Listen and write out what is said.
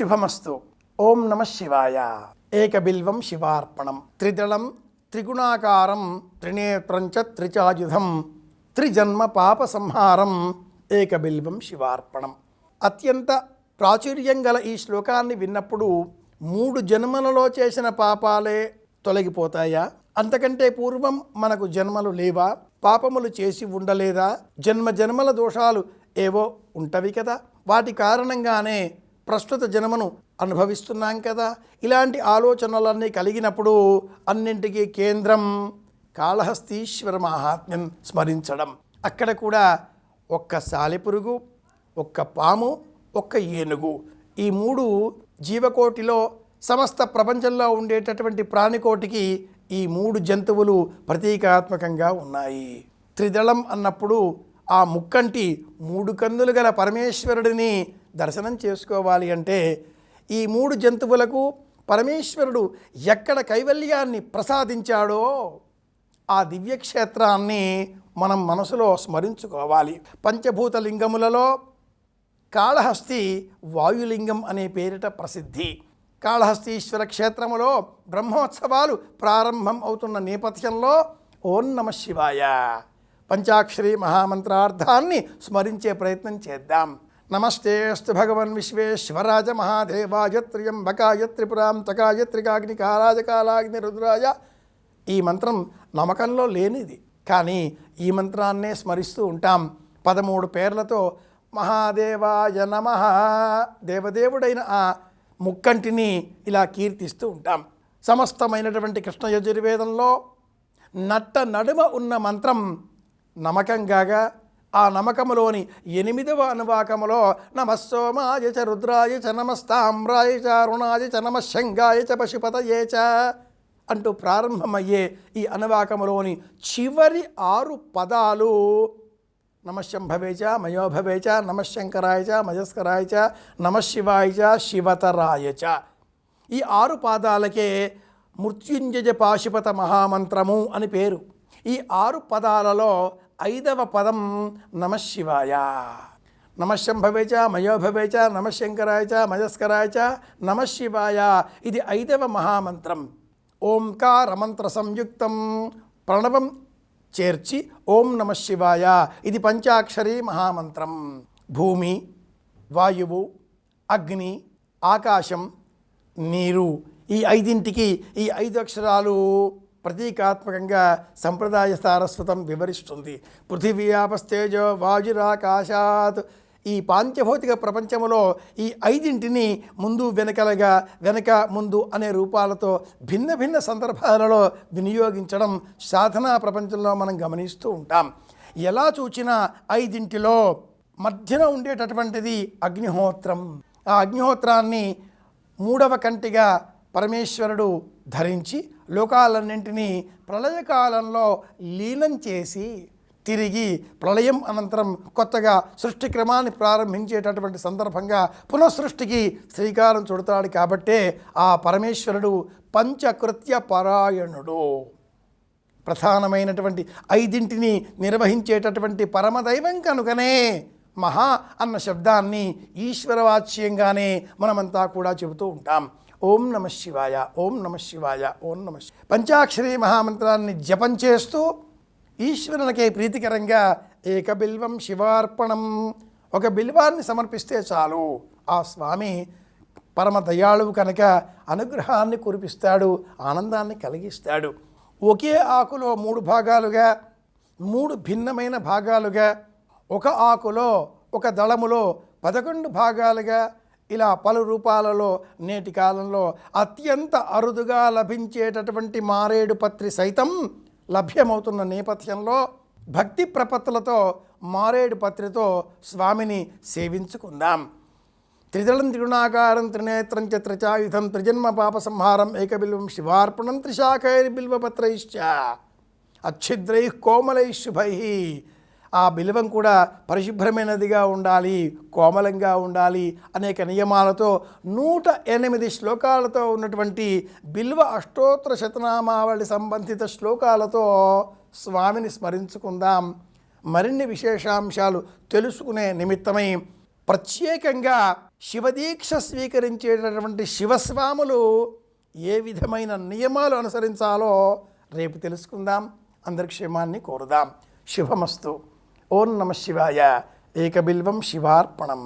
శుభమస్తు. ఓం నమ శివాయ. ఏకబిల్వం శివార్పణం. త్రిదళం త్రిగుణాకారం త్రినేత్రం చ త్రిచాయుధం త్రిజన్మ పాప సంహారం. ఏకబిల్వం శివార్పణం. అత్యంత ప్రాచుర్యం గల ఈ శ్లోకాన్ని విన్నప్పుడు మూడు జన్మలలో చేసిన పాపాలే తొలగిపోతాయా? అంతకంటే పూర్వం మనకు జన్మలు లేవా? పాపములు చేసి ఉండలేదా? జన్మ జన్మల దోషాలు ఏవో ఉంటవి కదా? వాటి కారణంగానే ప్రస్తుత జన్మను అనుభవిస్తున్నాం కదా. ఇలాంటి ఆలోచనలన్నీ కలిగినప్పుడు అన్నింటికీ కేంద్రం కాళహస్తీశ్వర మహాత్మ్యం స్మరించడం. అక్కడ కూడా ఒక్క సాలిపురుగు ఒక్క పాము ఒక్క ఏనుగు ఈ మూడు జీవకోటిలో సమస్త ప్రపంచంలో ఉండేటటువంటి ప్రాణికోటికి ఈ మూడు జంతువులు ప్రతీకాత్మకంగా ఉన్నాయి. త్రిదళం అన్నప్పుడు ఆ ముక్కంటి మూడు కందులు గల పరమేశ్వరుడిని దర్శనం చేసుకోవాలి అంటే ఈ మూడు జంతువులకు పరమేశ్వరుడు ఎక్కడ కైవల్యాన్ని ప్రసాదించాడో ఆ దివ్యక్షేత్రాన్ని మనం మనసులో స్మరించుకోవాలి. పంచభూత లింగములలో కాళహస్తి వాయులింగం అనే పేరిట ప్రసిద్ధి. కాళహస్తీశ్వర క్షేత్రములో బ్రహ్మోత్సవాలు ప్రారంభం అవుతున్న నేపథ్యంలో ఓం నమ శివాయ. పంచాక్షరి మహామంత్రార్థాన్ని స్మరించే ప్రయత్నం చేద్దాం. నమస్తే అస్తు భగవన్ విశ్వేశ్వరాజ మహాదేవాయ త్రియంబకాయ త్రిపురాం తకాయ త్రికాగ్నికారాజ కాలాగ్ని రుద్రాయ. ఈ మంత్రం నమ్మకంలో లేనిది. కానీ ఈ మంత్రాన్నే స్మరిస్తూ ఉంటాం. పదమూడు పేర్లతో మహాదేవాయ నమ. దేవదేవుడైన ఆ ముక్కంటిని ఇలా కీర్తిస్తూ ఉంటాం. సమస్తమైనటువంటి కృష్ణ యజుర్వేదంలో నట్ట నడుమ ఉన్న మంత్రం నమకంగాగా ఆ నమకములోని ఎనిమిదవ అనువాకములో నమస్సోమాయ చ రుద్రాయ చ నమస్తామ్రాయ చ అరుణాయ చ నమశంగాయ చ పశుపతయే చ అంటూ ప్రారంభమయ్యే ఈ అనువాకములోని చివరి ఆరు పదాలు నమశంభవే చ మయోభవే చ నమశివాయచ చ చ చ శివతరాయ చ. ఈ ఆరు పాదాలకే మృత్యుంజయ పాశుపత మహామంత్రము అని పేరు. ఈ ఆరు పదాలలో ఐదవ పదం నమశివాయ నమశంభవే చ మయోభవే చ నమశంకరాయ చ మయస్కరాయ చ నమశివాయ ఇది ఐదవ మహామంత్రం. ఓంకార మంత్ర సంయుక్తం. ప్రణవం చేర్చి ఓం నమ శివాయ. ఇది పంచాక్షరి మహామంత్రం. భూమి వాయువు అగ్ని ఆకాశం నీరు. ఈ ఐదింటికి ఈ ఐదు అక్షరాలు ప్రతీకాత్మకంగా సంప్రదాయ సారస్వతం వివరిస్తుంది. పృథివీయాపస్తేజో వాజురాకాశాత్. ఈ పాంచభౌతిక ప్రపంచములో ఈ ఐదింటిని ముందు వెనకలగా వెనక ముందు అనే రూపాలతో భిన్న భిన్న సందర్భాలలో వినియోగించడం సాధనా ప్రపంచంలో మనం గమనిస్తూ ఉంటాం. ఎలా చూచినా ఐదింటిలో మధ్యన ఉండేటటువంటిది అగ్నిహోత్రం. ఆ అగ్నిహోత్రాన్ని మూడవ కంటిగా పరమేశ్వరుడు ధరించి లోకాలన్నింటినీ ప్రళయకాలంలో లీనం చేసి తిరిగి ప్రళయం అనంతరం కొత్తగా సృష్టి క్రమాన్ని ప్రారంభించేటటువంటి సందర్భంగా పునఃసృష్టికి శ్రీకారం చుడతాడు కాబట్టే ఆ పరమేశ్వరుడు పంచకృత్య పరాయణుడు. ప్రధానమైనటువంటి ఐదింటిని నిర్వహించేటటువంటి పరమదైవం కనుకనే మహా అన్న శబ్దాన్ని ఈశ్వరవాచ్యంగానే మనమంతా కూడా చెబుతూ ఉంటాం. ఓం నమ శివాయ ఓం నమ శివాయ ఓం నమ పంచాక్షరి మహామంత్రాన్ని జపం చేస్తూ ఈశ్వరునికే ప్రీతికరంగా ఏక బిల్వం శివార్పణం. ఒక బిల్వాన్ని సమర్పిస్తే చాలు. ఆ స్వామి పరమ దయాళువు కనుక అనుగ్రహాన్ని కురిపిస్తాడు ఆనందాన్ని కలిగిస్తాడు. ఒకే ఆకులో మూడు భాగాలుగా మూడు భిన్నమైన భాగాలుగా ఒక ఆకులో ఒక దళములో పదకొండు భాగాలుగా ఇలా పలు రూపాలలో నేటి కాలంలో అత్యంత అరుదుగా లభించేటటువంటి మారేడు పత్రి సైతం లభ్యమవుతున్న నేపథ్యంలో భక్తి ప్రపత్తులతో మారేడు పత్రితో స్వామిని సేవించుకుందాం. త్రిదళం త్రిగుణాకారం త్రినేత్రం చ త్రిచాయుధం త్రిజన్మ పాప సంహారం ఏకబిల్వం శివార్పణం త్రిశాఖైర్బిల్వపత్రైశ్చ. అచ్ఛిద్రై కోమలై శుభై. ఆ బిల్వం కూడా పరిశుభ్రమైనదిగా ఉండాలి కోమలంగా ఉండాలి అనేక నియమాలతో నూట ఎనిమిది శ్లోకాలతో ఉన్నటువంటి బిల్వ అష్టోత్తర శతనామావళి సంబంధిత శ్లోకాలతో స్వామిని స్మరించుకుందాం. మరిన్ని విశేషాంశాలు తెలుసుకునే నిమిత్తమై ప్రత్యేకంగా శివదీక్ష స్వీకరించేటటువంటి శివస్వాములు ఏ విధమైన నియమాలు అనుసరించాలో రేపు తెలుసుకుందాం. అందరి క్షేమాన్ని కోరుదాం. శుభమస్తు. ఓం నమ శివాయ ఏకబిల్వం శివార్పణం